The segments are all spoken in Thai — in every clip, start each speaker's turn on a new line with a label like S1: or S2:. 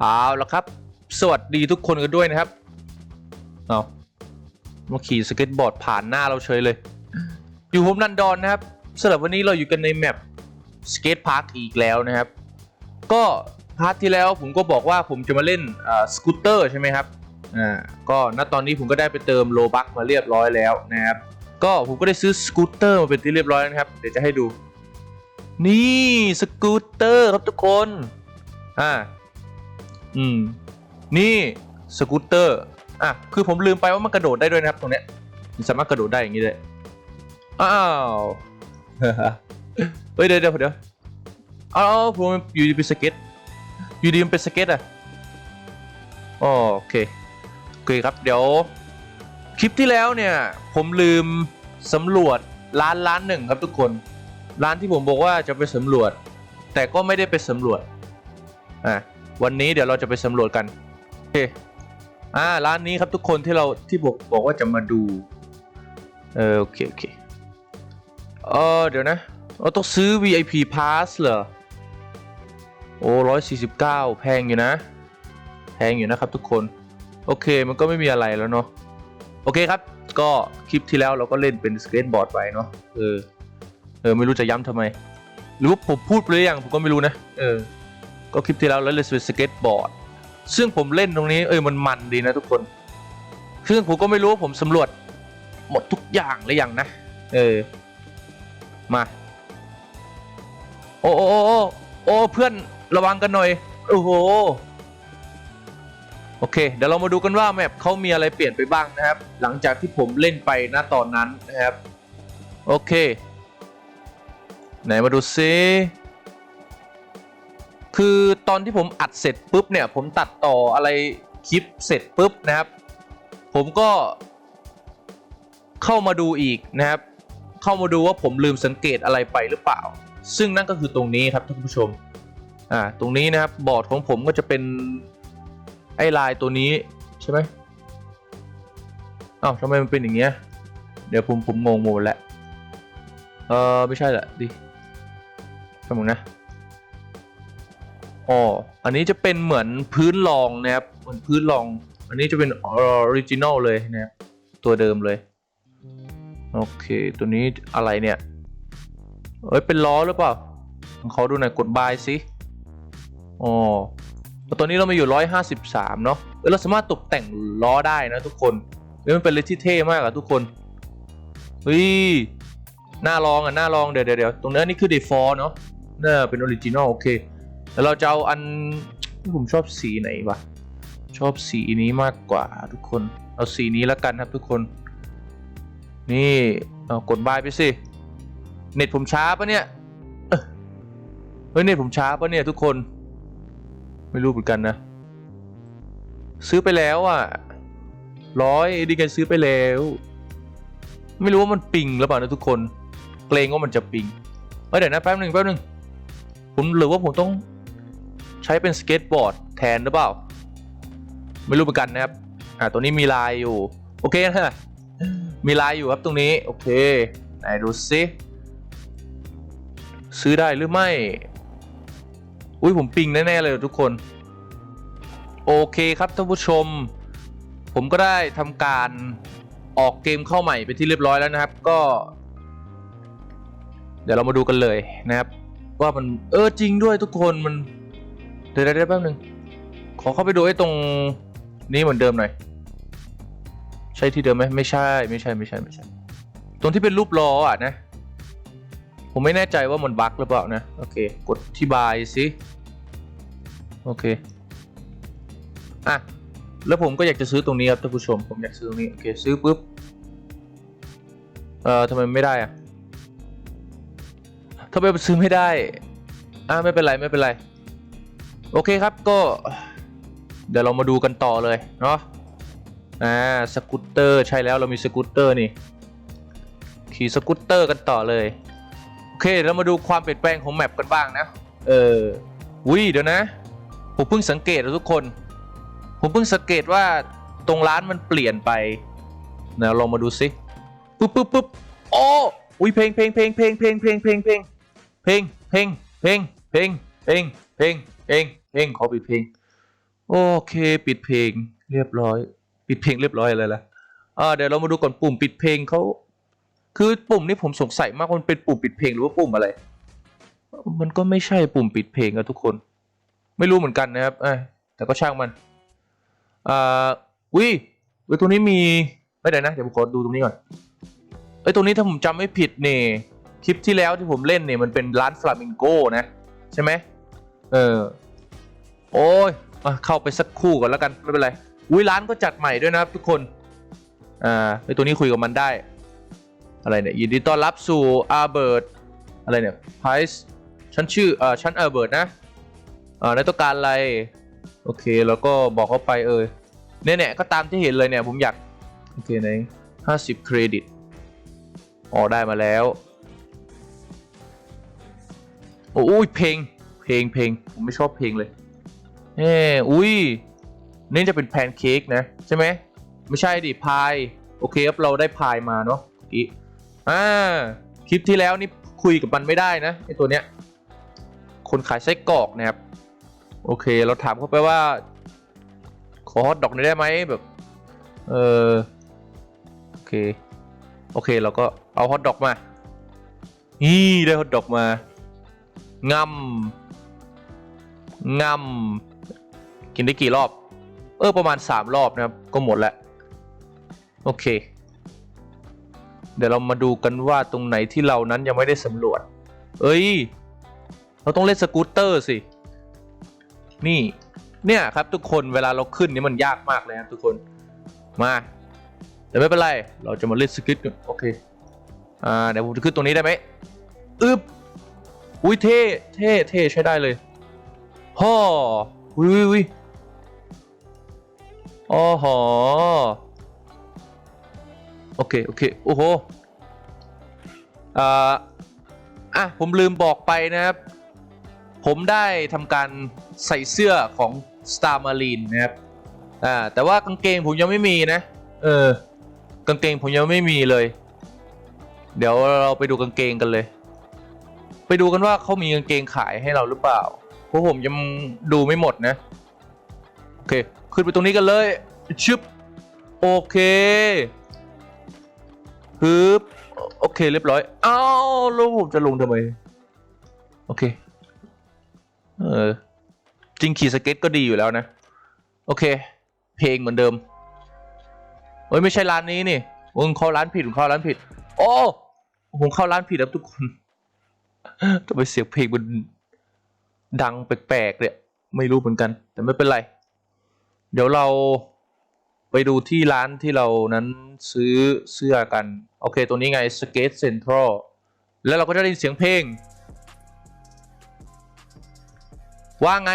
S1: เอาละครับ สวัสดีทุกคนกันด้วยนะครับ เอามาขี่สเก็ตบอร์ดผ่านหน้าเราเฉยเลย อยู่ผมนันดอนนะครับสำหรับวันนี้เราอยู่กันในแมปสเก็ตพาร์คอีกแล้วนะครับ ก็พาร์ทที่แล้วผมก็บอกว่าผมจะมาเล่นสกูตเตอร์ใช่ไหมครับ อ่า ก็ณตอนนี้ผมก็ได้ไปเติมโลบักมาเรียบร้อยแล้วนะครับ ก็ผมก็ได้ซื้อสกูตเตอร์มาเป็นที่เรียบร้อยนะครับ เดี๋ยวจะให้ดู นี่สกูตเตอร์ครับทุกคน อ่า อืม นี่สกูตเตอร์ อะ คือผมลืมไปว่ามันกระโดดได้ด้วยนะครับตรงเนี้ยมันสามารถกระโดดได้อย่างนี้เลย อ้าว เฮ้ยเดี๋ยวเดี๋ยวเดี๋ยวเอาเอาผมอยู่ดีเป็นสเก็ต อยู่ดีมันเป็นสเก็ตอะอ๋อโอเค โอเคครับ เดี๋ยว คลิปที่แล้วเนี่ย ผมลืมสำรวจร้านร้านหนึ่งครับทุกคน ร้านที่ผมบอกว่าจะไปสำรวจ แต่ก็ไม่ได้ไปสำรวจ อะ วันนี้เดี๋ยวเราจะไปสำรวจกันโอเคอ่าร้านนี้ครับทุกคนที่เราที่บอกบอกว่าจะมาดูเออโอเคโอเคเออเดี๋ยวนะเราต้องซื้อ VIP pass เหรอโอ้ร้อยสี่สิบเก้าแพงอยู่นะ แพงอยู่นะครับทุกคน โอเคมันก็ไม่มีอะไรแล้วเนาะโอเคครับ ก็คลิปที่แล้วเราก็เล่นเป็นสเก็ตบอร์ดไปเนาะเออเออไม่รู้จะย้ำทำไม หรือว่าผมพูดไปหรือยังผมก็ไม่รู้นะ เออ ก็คลิปที่แล้วเราเล่นเป็นสเก็ตบอร์ดซึ่งผมเล่นตรงนี้เออมันมันดีนะทุกคน ซึ่งผมก็ไม่รู้ว่าผมสำรวจหมดทุกอย่างหรือยังนะ เออ มาโอ้โอ้โอ้โอ้โอ้เพื่อนระวังกันหน่อย โอ้โห โอเค เดี๋ยวเรามาดูกันว่าแมปเขามีอะไรเปลี่ยนไปบ้างนะครับ หลังจากที่ผมเล่นไปณตอนนั้นนะครับ โอเค ไหนมาดูซิ คือตอนที่ผมอัดเสร็จปุ๊บเนี่ยผมตัดต่ออะไรคลิปเสร็จปุ๊บนะครับ ผมก็เข้ามาดูอีกนะครับ เข้ามาดูว่าผมลืมสังเกตอะไรไปหรือเปล่า ซึ่งนั่นก็คือตรงนี้ครับท่านผู้ชมอ่าตรงนี้นะครับบอร์ดของผมก็จะเป็นไอ้ลายตัวนี้ใช่ไหมอ้าวทำไมมันเป็นอย่างเงี้ยเดี๋ยวผมผมงงหมดแล้วเออไม่ใช่แหละดิแป๊บนึงนะ อ๋ออันนี้จะเป็นเหมือนพื้นรองนะครับ เหมือนพื้นรอง อันนี้จะเป็นออริจินอลเลยนะครับ ตัวเดิมเลย โอเค ตัวนี้อะไรเนี่ย เอ้ย เป็นล้อหรือเปล่าเขาดูหน่อยกดบายสิ อ๋อตัวนี้เรามาอยู่ 153 เนาะเออเราสามารถตกแต่งล้อได้นะทุกคนเฮ้ยมันเป็นเลยที่เท่มากอะทุกคน เฮ้ย หน้าลองอะหน้าลองเดี๋ยวเดี๋ยวตรงนี้นี่คือเดฟอร์เนาะน่าเป็นออริจินอลโอเค แล้วเราจะเอาอันที่ผมชอบสีไหนวะชอบสีนี้มากกว่าทุกคน เอาสีนี้แล้วกันครับทุกคน นี่เอากดบายไปสิเน็ตผมช้าปะเนี่ยเฮ้ยเน็ตผมช้าปะเนี่ยทุกคน ไม่รู้เหมือนกันนะ ซื้อไปแล้วอะร้อยดีกันซื้อไปแล้ว ไม่รู้ว่ามันปิงหรือเปล่านะทุกคนเกรงว่ามันจะปิงเฮ้ยเดี๋ยวนะแป๊บหนึ่งแป๊บหนึ่งผมหรือว่าผมต้อง ช้เป็นสเก็ตบอร์ดแทนหรือเปล่า ไม่รู้เหมือนกันนะครับ อ่าตัวนี้มีลายอยู่ โอเคนะ มีลายอยู่ครับตรงนี้ โอเค ไหนดูซิซื้อได้หรือไม่ อุ้ยผมปิงแน่ๆเลยทุกคน โอเคครับท่านผู้ชม ผมก็ได้ทำการออกเกมเข้าใหม่ไปที่เรียบร้อยแล้วนะครับ ก็ เดี๋ยวเรามาดูกันเลยนะครับ ว่ามันเออจริงด้วยทุกคนมัน ดี๋ยวเดี๋ยวแป๊บนึง ขอเข้าไปดูไอ้ตรงนี้เหมือนเดิมหน่อย ใช่ที่เดิมไหมไม่ใช่ ไม่ใช่ไม่ใช่ไม่ใช่ ตรงที่เป็นรูปล้ออะนะ ผมไม่แน่ใจว่ามันบั๊กหรือเปล่านะ โอเค กดที่บายสิ โอเค อะ แล้วผมก็อยากจะซื้อตรงนี้ครับท่านผู้ชม ผมอยากซื้อตรงนี้ โอเค ซื้อปุ๊บ เอ่อทำไมไม่ได้อะทำไมซื้อไม่ได้ อะไม่เป็นไรไม่เป็นไร โอเคครับก็ เดี๋ยวเรามาดูกันต่อเลยเนาะอ่าสกูตเตอร์ใช่แล้วเรามีสกูตเตอร์นี่ขี่สกูตเตอร์กันต่อเลย โอเคเรามาดูความเปลี่ยนแปลงของแมปกันบ้างนะ เอออุ้ยเดี๋ยวนะ ผมเพิ่งสังเกตทุกคน ผมเพิ่งสังเกตว่าตรงร้านมันเปลี่ยนไปเดี๋ยวลองมาดูซิปุ๊บปุ๊บปุ๊บโอ้อุ้ยเพลงเพลงเพลงเพลงเพลงเพลงเพลงเพลงเพลงเพลงเพลงเพลงเพลงเพลง เพลงเพลงขอปิดเพลง โอเค ปิดเพลง เรียบร้อย ปิดเพลงเรียบร้อยเลยละอ่าเดี๋ยวเรามาดูก่อนปุ่มปิดเพลงเขาคือปุ่มนี้ผมสงสัยมากว่ามันเป็นปุ่มปิดเพลงหรือว่าปุ่มอะไร มันก็ไม่ใช่ปุ่มปิดเพลงอะทุกคน ไม่รู้เหมือนกันนะครับอแต่ก็ช่างมันอ่าวิเอ้ตัวนี้มีไม่ได้นะเดี๋ยวผมขอดูตรงนี้ก่อนเอ้ตรงนี้ถ้าผมจำไม่ผิดเนี่ยคลิปที่แล้วที่ผมเล่นเนี่ยมันเป็นร้านฟลามิงโกนะใช่ไหม เออ โอ้ยอเข้าไปสักคู่ก่อนแล้วกัน ไม่เป็นไรอุ้ยร้านก็จัดใหม่ด้วยนะครับทุกคน อ่าไอตัวนี้คุยกับมันได้ อะไรเนี่ย ยินดีต้อนรับสู่อาร์เบิร์ตอะไรเนี่ยไพส์ฉันชื่อเอ่อฉันอาร์เบิร์ตนะอ่าในต้องการอะไร โอเค แล้วก็บอกเขาไปเออเนี่ยเนี่ยก็ตามที่เห็นเลยเนี่ย ผมอยาก โอเคไหนห้าสิบเครดิตอ๋อได้มาแล้ว โอ้ยเพลง เพลงเพลงผมไม่ชอบเพลงเลยเอ้อุ้ยนี่จะเป็นแพนเค้กนะ ใช่ไหมไม่ใช่ดิพายโอเคครับเราได้พายมาเนาะอีอ่าคลิปที่แล้วนี่คุยกับมันไม่ได้นะไอตัวเนี้ยคนขายไส้กรอกนะครับ โอเค เราถามเขาไปว่า ขอฮอทดอกได้ไหมแบบเออโอเคโอเคเราก็เอาฮอทดอกมานี่ได้ฮอทดอกมางำ งำกินได้กี่รอบ เออประมาณ 3 รอบนะครับ ก็หมดแล้ว โอเค เดี๋ยวเรามาดูกันว่าตรงไหนที่เรานั้นยังไม่ได้สำรวจ เอ้ย เราต้องเล่นสกูตเตอร์สิ นี่เนี่ยครับทุกคนเวลาเราขึ้นนี่มันยากมากเลยครับทุกคนมาแต่ไม่เป็นไร เราจะมาเล่นสกิทกันโอเคอ่าเดี๋ยวผมจะขึ้นตรงนี้ได้ไหมอึบอุ้ยเท่เท่เท่ใช้ได้เลย ฮ่ออุ้ยอุ้ยอุ้ยอ๋อหอโอเค โอเค โอ้โหอ่าอะ ผมลืมบอกไปนะครับ ผมได้ทำการใส่เสื้อของ Star Marine นะครับ อ่า แต่ว่ากางเกงผมยังไม่มีนะ เออ กางเกงผมยังไม่มีเลย เดี๋ยวเราไปดูกางเกงกันเลย ไปดูกันว่าเขามีกางเกงขายให้เราหรือเปล่าเพราะผมยังดูไม่หมดนะ โอเค ขึ้นไปตรงนี้กันเลย ชึบ โอเคฮึบโอเค เรียบร้อย อ้าวแล้วผมจะลงทำไม โอเค เออ จริงขี่สเก็ตก็ดีอยู่แล้วนะ โอเค เพลงเหมือนเดิมเฮ้ย ไม่ใช่ร้านนี้นี่ผมเข้าร้านผิดผมเข้าร้านผิด โอ้ผมเข้าร้านผิดครับทุกคนทำไมเสียงเพลงมัน ดังแปลกๆเนี่ยไม่รู้เหมือนกัน แต่ไม่เป็นไร เดี๋ยวเราไปดูที่ร้านที่เรานั้นซื้อเสื้อกัน โอเค ตัวนี้ไง Skate Central แล้วเราก็จะได้ยินเสียงเพลง ว่าไง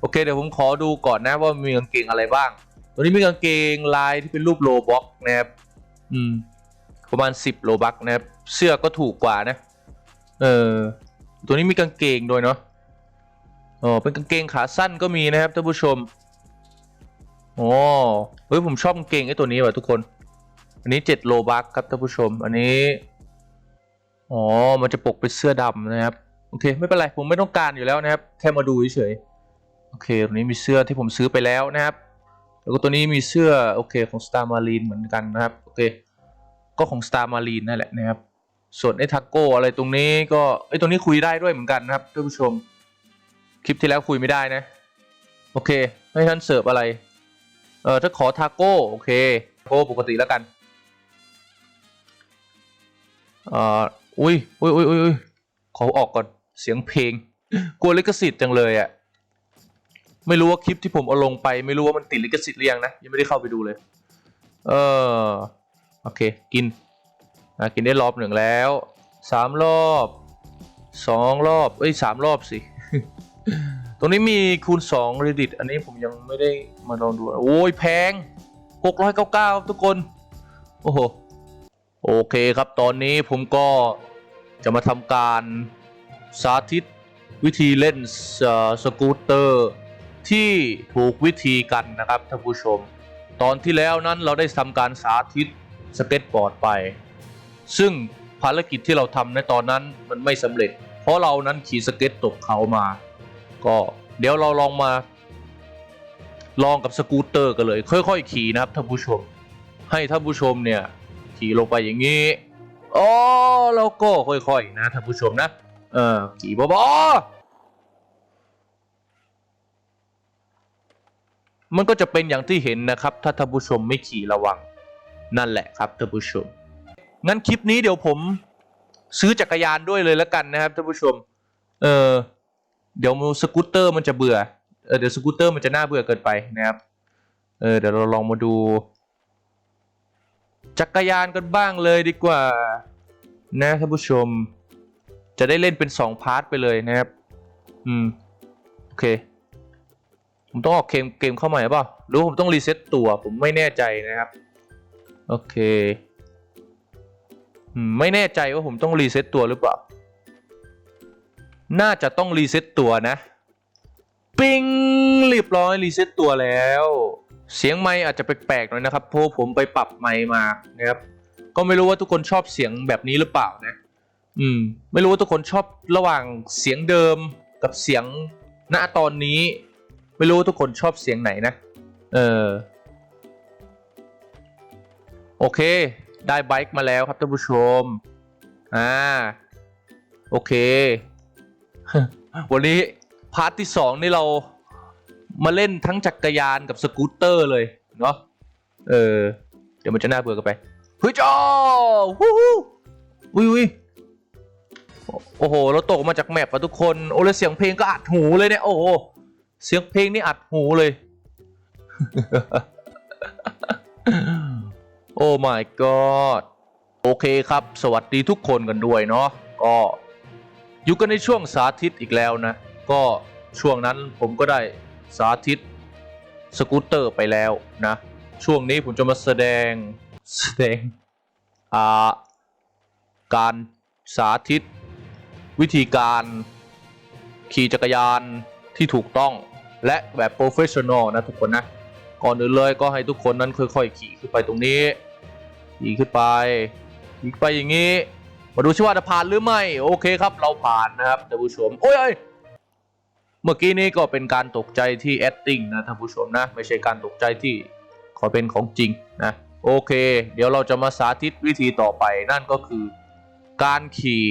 S1: โอเค เดี๋ยวผมขอดูก่อนนะว่ามีกางเกงอะไรบ้าง ตัวนี้มีกางเกงลายที่เป็นรูปโลบ็อกนะครับ อืม ประมาณ 10 โลบักนะครับ เสื้อก็ถูกกว่านะ เออ ตัวนี้มีกางเกงด้วยเนาะอ๋อเป็นกางเกงขาสั้นก็มีนะครับท่านผู้ชมอ๋อเฮ้ยผมชอบกางเกงไอ้ตัวนี้ว่ะทุกคน อันนี้7โลบักครับท่านผู้ชม อันนี้อ๋อมันจะปกเป็นเสื้อดำนะครับโอเคไม่เป็นไรผมไม่ต้องการอยู่แล้วนะครับ แค่มาดูเฉยๆโอเคตัวนี้มีเสื้อที่ผมซื้อไปแล้วนะครับ แล้วก็ตัวนี้มีเสื้อโอเคของ Star Marine เหมือนกันนะครับโอเคก็ของ Star Marine นั่นแหละนะครับ ส่วนไอ้ทักโก้อะไรตรงนี้ก็ไอ้ตรงนี้คุยได้ด้วยเหมือนกันนะครับท่านผู้ชม คลิปที่แล้วคุยไม่ได้นะ โอเค ให้ท่านเสิร์ฟอะไร เออถ้าขอทาโก้โอเคทาโก้ปกติแล้วกันเอ่ออุ้ยอุ้ยอุ้ยอุ้ยขอออกก่อนเสียงเพลงกลัวลิขสิทธิ์จังเลยอะ่ะไม่รู้ว่าคลิปที่ผมเอาลงไป ไม่รู้ว่ามันติดลิขสิทธิ์หรือยังนะยังไม่ได้เข้าไปดูเลย เออโอเค กิน อะกินได้รอบหนึ่งแล้วสามรอบสองรอบเอ้ยสามรอบสิตรงนี้มีคูณ2 Reddit อันนี้ผมยังไม่ได้มาลองดู โอ้ยแพง 699 ทุกคน โอ้โห โอเคครับตอนนี้ผมก็จะมาทำการสาธิตวิธีเล่นสสกูตเตอร์ ที่ถูกวิธีกันนะครับท่านผู้ชม ตอนที่แล้วนั้นเราได้ทำการสาธิตสเก็ตบอร์ดไป ซึ่งภารกิจที่เราทำในตอนนั้นมันไม่สำเร็จ เพราะเรานั้นขี่สเก็ตตกเขามา ก็เดี๋ยวเราลองมา ลองกับสกูตเตอร์กันเลย ค่อยๆ ขี่นะครับท่านผู้ชม ให้ท่านผู้ชมเนี่ยขี่ลงไปอย่างนี้อ๋อแล้วก็ค่อยๆนะท่านผู้ชมนะเออขี่เบาๆมันก็จะเป็นอย่างที่เห็นนะครับ ถ้าท่านผู้ชมไม่ขี่ระวัง นั่นแหละครับท่านผู้ชม งั้นคลิปนี้เดี๋ยวผมซื้อจักรยานด้วยเลยแล้วกันนะครับท่านผู้ชม เออเดี๋ยวสกูตเตอร์มันจะเบื่อเออเดี๋ยวสกูตเตอร์มันจะน่าเบื่อเกินไปนะครับ เออเดี๋ยวเราลองมาดู จักรยานกันบ้างเลยดีกว่า นะท่านผู้ชม จะได้เล่นเป็นสองพาร์ทไปเลยนะครับ อืม โอเค ผมต้องออกเกมเกมเข้าใหม่หรือเปล่าหรือผมต้องรีเซ็ตตัวผมไม่แน่ใจนะครับ โอเค ไม่แน่ใจว่าผมต้องรีเซ็ตตัวหรือเปล่า น่าจะต้องรีเซ็ตตัวนะ ปิ้งเรียบร้อยรีเซ็ตตัวแล้ว เสียงไมค์อาจจะแปลกๆหน่อยนะครับ เพราะผมไปปรับไมค์มานะครับ ก็ไม่รู้ว่าทุกคนชอบเสียงแบบนี้หรือเปล่านะ อืม ไม่รู้ว่าทุกคนชอบระหว่างเสียงเดิมกับเสียงณตอนนี้ ไม่รู้ว่าทุกคนชอบเสียงไหนนะ เออ โอเค ได้ไบค์มาแล้วครับท่านผู้ชม อ่า โอเค วันนี้พาร์ทที่สองนี่เรามาเล่นทั้งจักรยานกับสกูตเตอร์เลยเนาะ เออ เดี๋ยวมันจะน่าเบื่อกันไปเฮ้ยจ้าวู้ฮู้วิววิโอ้โห เราตกมาจากแมปอะทุกคน โอ้แล้วเสียงเพลงก็อัดหูเลยเนี่ย โอ้โห เสียงเพลงนี่อัดหูเลย โอ้ my god โอเคครับ สวัสดีทุกคนกันด้วยเนาะก็อยู่กันในช่วงสาธิตอีกแล้วนะ ก็ช่วงนั้นผมก็ได้สาธิตสกูตเตอร์ไปแล้วนะ ช่วงนี้ผมจะมาแสดงแสดงอ่าการสาธิต วิธีการขี่จักรยานที่ถูกต้องและแบบโปรเฟชชั่นอลนะทุกคนนะ ก่อนอื่นเลยก็ให้ทุกคนนั้นค่อยๆขี่ขึ้นไปตรงนี้ ขี่ขึ้นไปขี่ไปอย่างนี้ มาดูชิว่าจะผ่านหรือไม่ โอเคครับ เราผ่านนะครับท่านผู้ชม โอ้ยเมื่อกี้นี้ก็เป็นการตกใจที่ acting นะท่านผู้ชมนะ ไม่ใช่การตกใจที่ขอเป็นของจริงนะโอเค เดี๋ยวเราจะมาสาธิตวิธีต่อไปนั่นก็คือการขี่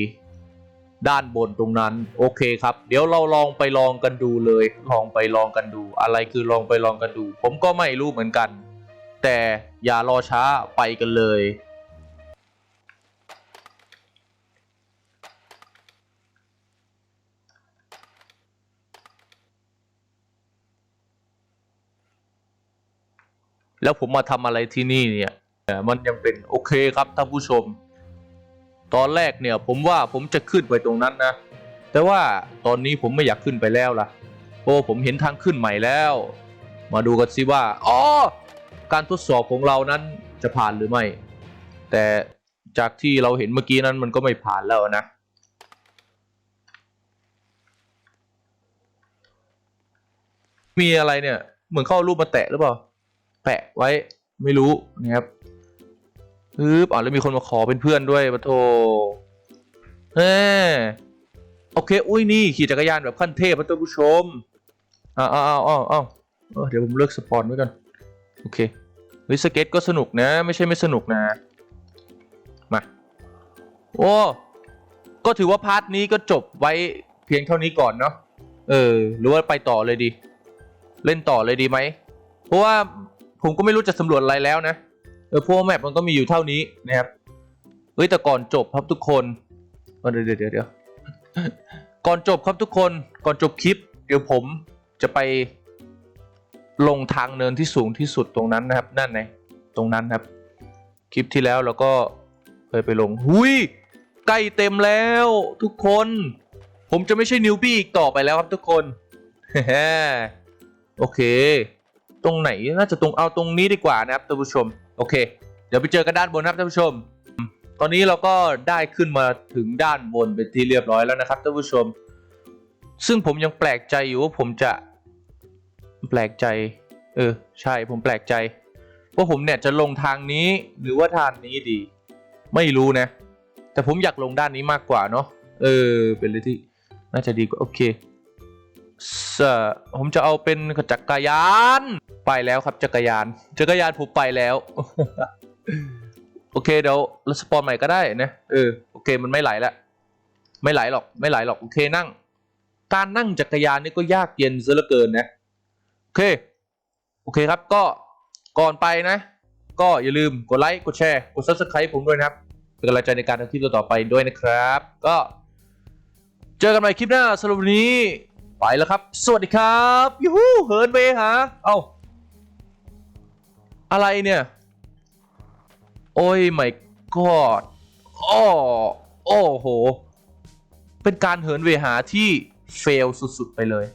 S1: ด้านบนตรงนั้น โอเคครับ เดี๋ยวเราลองไปลองกันดูเลย ลองไปลองกันดู อะไรคือลองไปลองกันดู ผมก็ไม่รู้เหมือนกัน แต่อย่ารอช้าไปกันเลย แล้วผมมาทำอะไรที่นี่เนี่ยมันยังเป็นโอเคครับท่านผู้ชม ตอนแรกเนี่ยผมว่าผมจะขึ้นไปตรงนั้นนะ แต่ว่าตอนนี้ผมไม่อยากขึ้นไปแล้วล่ะเพราะว่าผมเห็นทางขึ้นใหม่แล้ว มาดูกันสิว่า อ๋อ การทดสอบของเรานั้นจะผ่านหรือไม่ แต่จากที่เราเห็นเมื่อกี้นั้นมันก็ไม่ผ่านแล้วนะ มีอะไรเนี่ย เหมือนเข้ารูปมาแตะหรือเปล่า แปะไว้ไม่รู้นะครับปึ๊บอ่าแล้วมีคนมาขอเป็นเพื่อนด้วยปะโทเฮ้โอเค อุ้ยนี่ขี่จักรยานแบบขั้นเทพนะท่านผู้ชมอ้าวอ้าวอ้าวอ้าวอ้าวเอเดี๋ยวผมเลิกสปอนไว้ก่อน อเคเฮ้ยสเก็ตก็สนุกนะ ไม่ใช่ไม่สนุกนะมาโอ้ก็ถือว่าพาร์ทนี้ก็จบไว้เพียงเท่านี้ก่อนเนาะเออ หรือว่าไปต่อเลยดี เล่นต่อเลยดีไหมเพราะว่าผมก็ไม่รู้จะสำรวจอะไรแล้วนะเออเพราะว่าแมปมันก็มีอยู่เท่านี้นะครับเฮ้ยแต่ก่อนจบครับทุกคนเดี๋ยวเดี๋ยวเดี๋ยวก่อนจบครับทุกคนก่อนจบคลิป เดี๋ยวผมจะไป ลงทางเนินที่สูงที่สุดตรงนั้นนะครับ นั่นไงตรงนั้นครับ คลิปที่แล้วเราก็เคยไปลง หุยใกล้เต็มแล้วทุกคน ผมจะไม่ใช่นิวบี้อีกต่อไปแล้วครับทุกคนโอเค ตรงไหนน่าจะตรงเอาตรงนี้ดีกว่านะครับท่านผู้ชม โอเค เดี๋ยวไปเจอกันด้านบนนะครับท่านผู้ชม ตอนนี้เราก็ได้ขึ้นมาถึงด้านบนเป็นที่เรียบร้อยแล้วนะครับท่านผู้ชม ซึ่งผมยังแปลกใจอยู่ว่าผมจะ แปลกใจ เออ ใช่ผมแปลกใจ ว่าผมเนี่ยจะลงทางนี้หรือว่าทางนี้ดี ไม่รู้นะ แต่ผมอยากลงด้านนี้มากกว่าเนาะเออ เป็นเลยที่น่าจะดีกว่า โอเคเอ่อผมจะเอาเป็นจักรยาน ไปแล้วครับจักรยาน จักรยานผมไปแล้ว โอเคเดี๋ยวรสปอนใหม่ก็ได้นะเออโอเคมันไม่ไหลละไม่ไหลหรอกไม่ไหลหรอกโอเคนั่ง การนั่งจักรยานนี่ก็ยากเย็นซะเหลือเกินนะ เค โอเคครับก็ก่อนไปนะ ก็อย่าลืมกดไลค์กดแชร์กด subscribe ผมด้วยนะครับ เป็นกำลังใจในการทำคลิปต่อไปด้วยนะครับ ก็ เจอกันใหม่คลิปหน้าสำหรับวันนี้ไปแล้วครับ สวัสดีครับยูฮูเหินไปหาเอ้าอะไรเนี่ย โอ้ยไม่กอดอ้อโอ้โห เป็นการเหินเวหาที่เฟลสุด ๆ ไปเลย